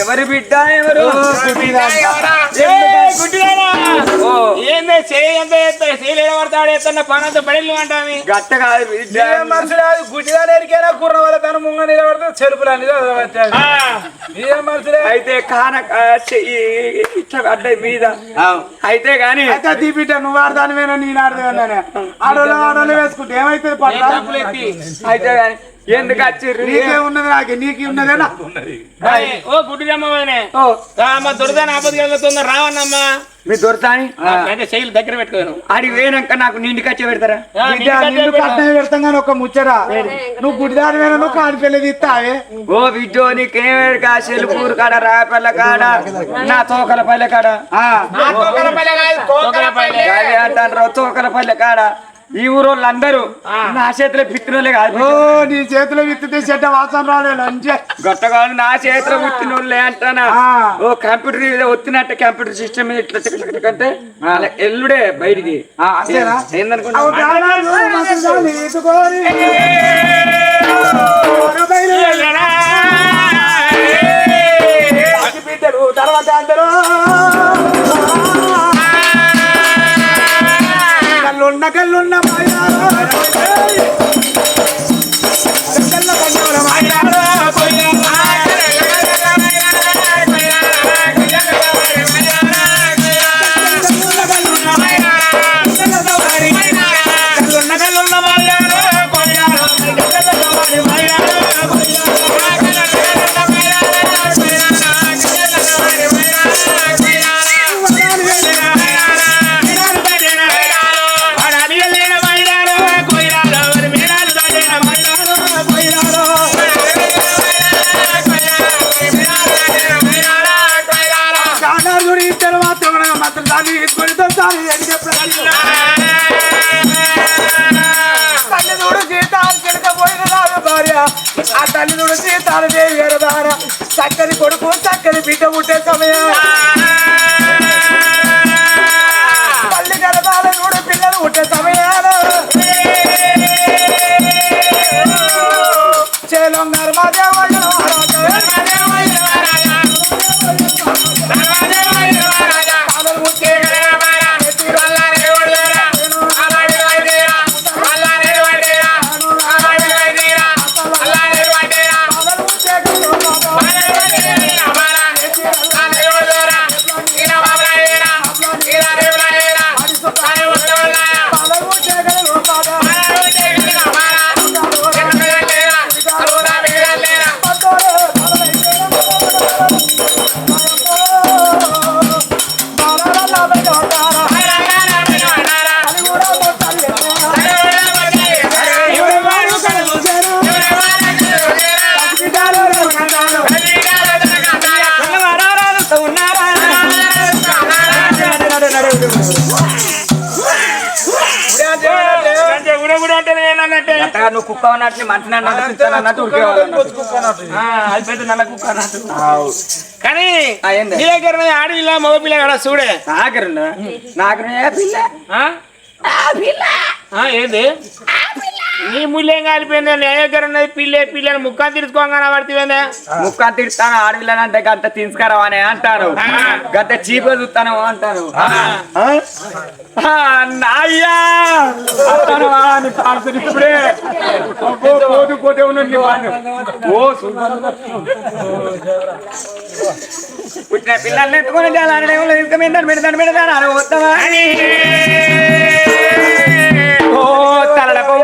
ఎవరి బిడ్డ ఎవరు? ఏందే పడతాడు ఎత్తన్న పనంత పడిల్లు అంటామి గట్ట కాదు ఎరికైనా కుర్ర తన ముంగ నిలబడితే చెరుపులు అన్ని చదవచ్చాడు. ఆ, ఏం మనుషులే అయితే కాన ఇట్లా మీద. అయితే గాని అయితే దీపిట నువ్వు ఆడదానివేనా నేను ఆడదానే ఆడోళ్ళు ఆడోళ్ళు వేసుకుంటే ఏమైతుంది? ఏ పట్ల తప్పులు ఎత్తి. అయితే గాని ఎందుకు వచ్చిర్రు నీకే ఉన్నది నాకే నీకు ఉన్నదేనా ఓ గుడ్డిదమ్మ వదినే. ఓ. అమ్మ దొరదాని ఆపద కలుగుతుందా రావన్నమ్మా. మీ దొరతాని శైలి దగ్గర పెట్టుకోను. ఆడికి పోయినాక నాకు నిండి కచ్చి పెడతారా? నిన్ను కట్నం పెడతాం కానీ ఒక ముచ్చరా నువ్వు గుడ్డిదానివేనా నువ్వు కాడి పెళ్ళి తీస్తావే? ఓ విజో నీకేం కా సెలుపూరు కాడ రాపల్ల కాడ నా తోకల పల్లె కాడ? ఆ, తోకలపల్లి. కాడ. ఈ ఊరోళ్ళు అందరూ నా చేతిలో పిత్తినోళ్ళే కాదు నీ చేతిలో విత్తితే చెడ్డ వాసన రాలే లంచే గొట్టగా నా చేతిలో పుట్టినోళ్ళే అంటానా. ఓ కంప్యూటర్ మీద వచ్చినట్టు కంప్యూటర్ సిస్టమ్ మీద ఇట్లా అంటే ఎల్లుడే బయటికి? ఏందనుకుంటా అవు ప్రాణాలు తీసుకొని దాన్ని ఎడిగే తల్లిదూడు సీతాలు కిడకపోయిన రాదు భార్య. ఆ తల్లిదూడు సీతాలు దేవి ఎరదార చక్కని కొడుకు చక్కని బిడ్డ పుట్టే సమయం. నువ్వు కుక్క అన్నట్టు మంచి అన్నట్టు. అది పెద్ద నల్ల కుక్క అన్నట్టు. కానీ ఆ, ఏంది? నీ దగ్గర ఆడపిల్ల మగ పిల్ల కదా చూడే? నాగరుండ నాగరు పిల్ల? ఆ? ఆ, ఏంది? నీ ముళ్ళేం కాలిపోయింది నీ దగ్గర ఉన్నది పిల్లే పిల్లని ముఖం తీసుకోగానే పడుతుందే ముక్క తిడతాను ఆడపిల్లని అంటే గంట తీసుకురావు అని అంటారు. గంట చీప చూస్తాను అంటారు. ఆ? ఆ, నాయ్యా అంటాను, ఆ, నీ కాల్సిన ఇప్పుడే. అబ్బో, పోతూ వాడిని. ఓ. పుట్టిన పిల్లల్ని ఎత్తుకొని జాలాడే ఇంకా మీద పెడతాను పెడతాను అని వస్తావా ఓ తలడకో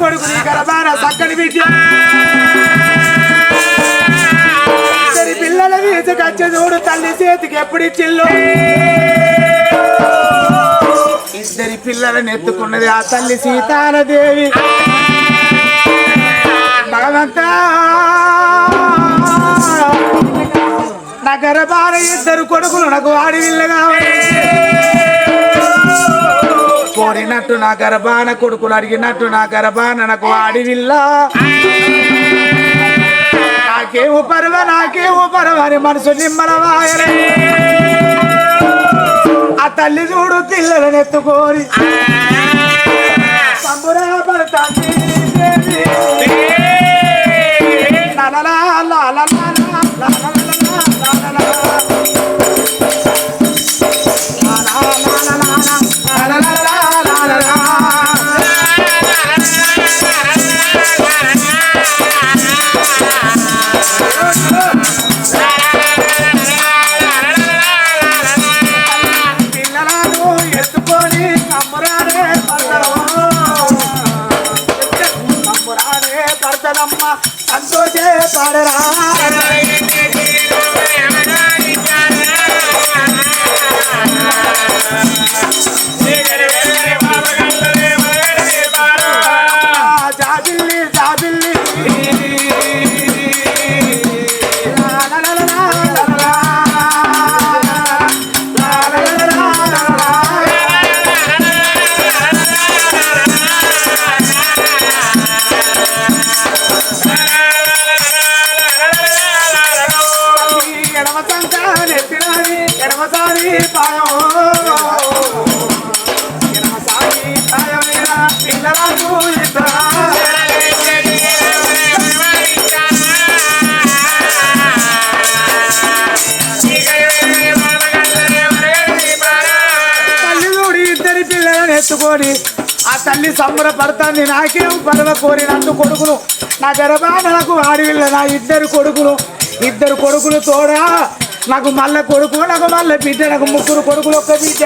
కొడుకు నీ గరబార సక్కని విద్య పిల్లల వీసుకొచ్చి చూడు తల్లి చేతికి ఎప్పుడు ఇచ్చిల్లు. ఇద్దరి పిల్లలను ఎత్తుకున్నది ఆ తల్లి సీతారదేవి భగవంతా. నగర బాల ఇద్దరు కొడుకులు నాకు వాడి విల్లగా కావాలి కోరినట్టు నా గర్భాన కొడుకులు అడిగినట్టు నా గర్భాన నాకు వాడి విల్ల నాకేమో పర్వ నాకేమో పర్వ అని మనసు నిమ్మలవాయరే ఆ తల్లి చూడు పిల్లలను ఎత్తుకోరి సంబురాపడతాంది ఎత్తుకొని ఆ తల్లి సంబరపడతాన్ని నాకేం పడవ కోరినందు కొడుకులు నా గర్భాన నాకు నా ఇద్దరు కొడుకులు ఇద్దరు కొడుకులు తోడా నాకు మల్ల కొడుకు నాకు మళ్ళీ బిడ్డ నాకు ముగ్గురు కొడుకులు ఒక్క బిడ్డ.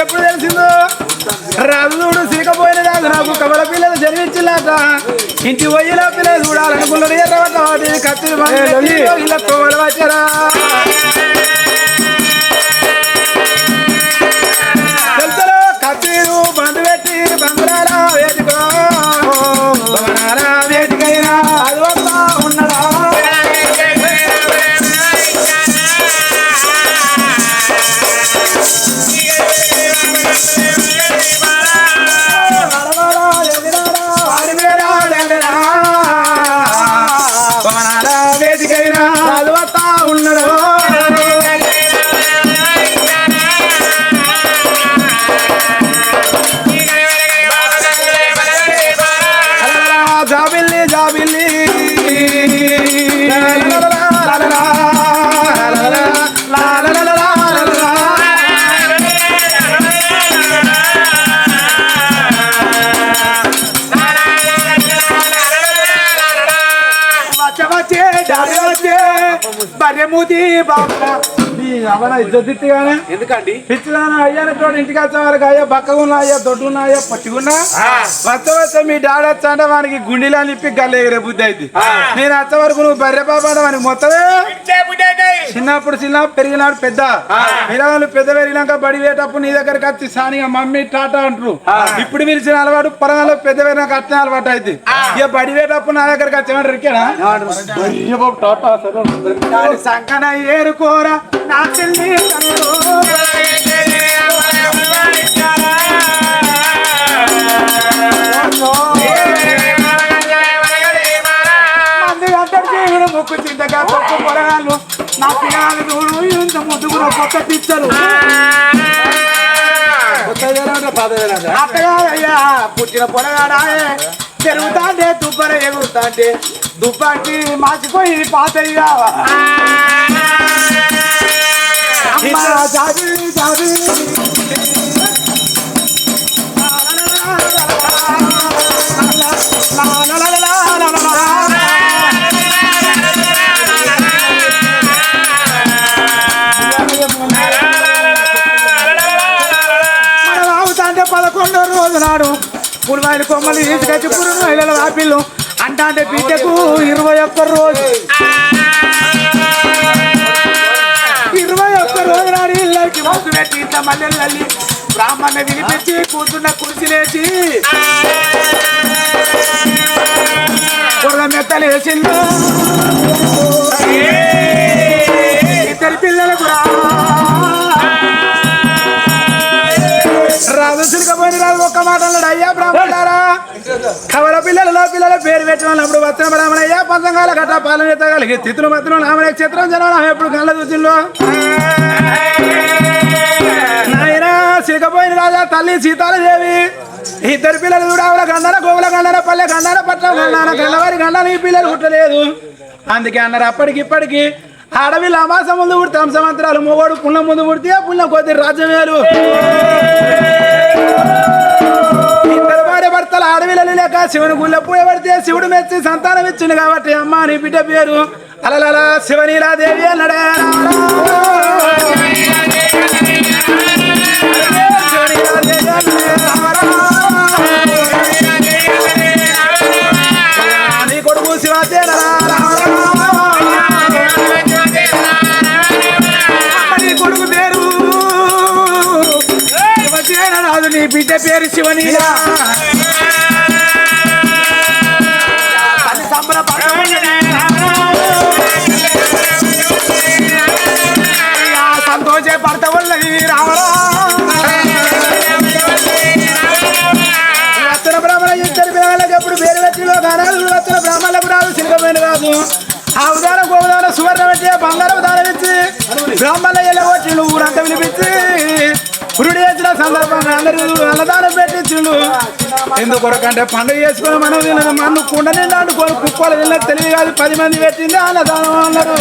ఎప్పుడు తెలిసిందో? రాజు చూడు సిరికపోయిన రాజు నాకు కవల పిల్లలు జన్మించిలాక ఇంటి వయ్యిలో పిల్లలు చూడాలనుకున్నారు ఎర్రవట కత్తిరి ఇలా కోవలు వచ్చారా తెలుసలో కత్తిరు బంధు పెట్టి బంధురాల? బర్రెమూతి బాబా అవన ఇజ్జతిగానే ఎందుకండి? పిచ్చిదాన అయ్యాను తోడు ఇంటికి వచ్చే వరకు అయ్యా బక్కగున్నా అయ్యా దొడ్డున్నా అయ్యా పట్టుకున్నా వస్తే వస్తే మీ డాడీ వచ్చా అంటే వానికి గుండెలా నిప్పి గల్ల ఎగిరే బుద్ధి అయింది నేను వచ్చే వరకు నువ్వు బర్రె బాబా వానికి మొత్తమే. చిన్నప్పుడు చిన్న పెరిగినాడు పెద్ద. పిల్లలు పెద్ద పెరిగినాక బడి వేటప్పుడు నీ దగ్గరికి వచ్చి సానిగా మమ్మీ టాటా అంటారు ఇప్పుడు పిలిచిన అలవాటు పొరగాలో పెద్ద పెరిగినాక అట్నే అలవాటు అయింది ఇక బడి వేటప్పుడు నా దగ్గరికి వచ్చేవాడు టాటా సంకన ఏరుకోరా నా చెల్లి ముక్కు చింతగా తొక్కు పొరగాళ్ళు. నా పిల్లలు ఇంత ముద్దుగురు కొత్త పిచ్చరు అత్తగారయ్యా పుట్టిన పొడగాడాయే తిరుగుతాంటే దుబ్బర ఎగురుతాంటే దుబ్బంటి మాసిపోయి పాతయ్య కావా చదివి చదివి రోజు నాడు పులివాయిల కొమ్మలు తీసుకొచ్చి పురుగు మహిళల ఆపిల్లు. అంట అంటే బిడ్డకు ఇరవై ఒక్క రోజు. ఇరవై ఒక్క రోజు నాడు ఇళ్ళకి మస్తు పెట్టి ఇంత మల్లెల్లి బ్రాహ్మణ వినిపించి కూర్చున్న కుర్చీ లేచి. బుర్ర మెత్తలు వేసిందో కవల పిల్లలలో పిల్లల పేరు పెట్టిన అప్పుడు వచ్చిన బ్రాహ్మణ అయ్యా పంచంగాల గట్ట పాలన ఎత్తగలిగి తిత్తులు మత్తులు నామనే చిత్రం జనం ఎప్పుడు కళ్ళ చూసిందో నాయన సిగపోయిన రాజా తల్లి సీతాలదేవి. ఇద్దరు పిల్లలు చూడావుల గండన గోవుల గండన పల్లె గండన పట్ల గండన గండవారి గండన ఈ పిల్లలు పుట్టలేదు. అందుకే అన్నారు అప్పటికి ఇప్పటికి అడవి అమాస ముందు పుడితే అంశమంత్రాలు మొగోడు పుణ్యం ముందు పుడితే పుణ్యం కొద్ది రాజ్యం భార్య అడవిలలు లేక శివుని గుళ్ళ పూయ పడితే శివుడు మెచ్చి సంతానం ఇచ్చింది కాబట్టి అమ్మ నీ బిడ్డ పేరు అలలలా శివనీలాదేవి అన్నాడే. శివనీలాదేవి నీ కొడుకు పేరు బిడ్డ పేరు శివనీల. ఎప్పుడు వేరే వ్యక్తిలో గానాలు రత్న బ్రాహ్మణులకు రాదు సిలిగమైన రాదు ఆ ఉదాహరణ గోదాన సువర్ణ పెట్టి బంగారం దానం బ్రాహ్మణ ఎల్లగొచ్చిండు ఊరంతా పిలిపించి పురుడు చేసిన సందర్భంగా అందరూ అన్నదానం పెట్టించిండు. ఎందుకొరకంటే పండుగ చేసుకుని మనం తినదు మన్ను కుండ నిండా అనుకోని కుక్కలు తిన్న తెలివి కాదు పది మంది పెట్టింది అన్నదానం అన్నారు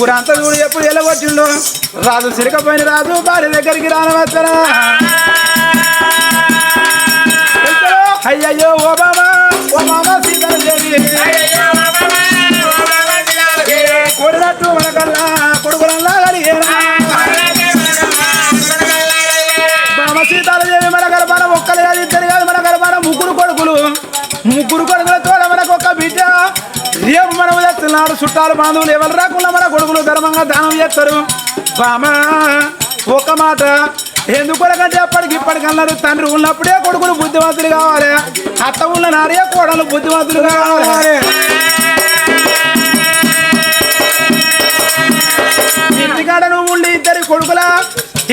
ఊరంతా చూడు ఎప్పుడు ఎల్లగొట్టిండు రాజు సిరకపోయిన రాజు భార్య దగ్గరికి రానవచ్చరా అయ్యయ్యో ఓ బాబా ఓ బాబా సీతాదేవి కొడినట్టు మనకల్లా కొడుకులల్లా కలిగేనా బామ సీతాలదేవి మన గర్భాన ఒక్కరు కాదు ఇద్దరు కాదు మన గర్భాన ముగ్గురు కొడుకులు. ముగ్గురు కొడుకులతో నాడు చుట్టాలు బాంధవులు ఎవరు రాకుండా మన కొడుకులు ధర్మంగా దానం చేస్తారు. బామా ఒక మాట. ఎందుకొరకంటే అప్పటికి ఇప్పటికన్నారు తండ్రి ఉన్నప్పుడే కొడుకులు బుద్ధిమంతులు కావాలి. అత్త ఉన్న నారే కోడలు బుద్ధిమంతులు కావాలి. ఇంటికాడ నువ్వు ఉండి ఇద్దరి కొడుకుల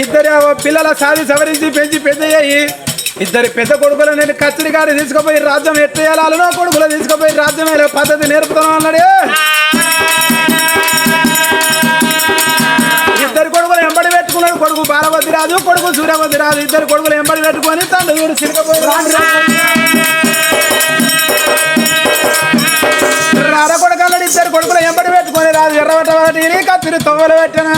ఇద్దరి పిల్లల సాధి సవరించి పెంచి పెద్ద అయ్యి ఇద్దరి పెద్ద కొడుకులు నేను కచ్చడి కాడ తీసుకుపోయి రాజ్యం ఎట్టేయాలనో కొడుకులు తీసుకుపోయి రాజ్యం వేలే పద్ధతి నేర్పుతాను అన్నాడు? ఇద్దరు కొడుకులు ఎంబడి పెట్టుకున్నాడు. కొడుకు బాలవతి రాజు కొడుకు సూర్యవతి రాజు. ఇద్దరు కొడుకులు ఎంబడి పెట్టుకొని తండ్రి వీడు సిరికపోయి కొడుకు వెళ్ళి ఇద్దరు కొడుకులు ఎంబడి పెట్టుకొని రాజు ఎర్రబట్ట వాటిని కత్తిరి తొవ్వలు పెట్టనా.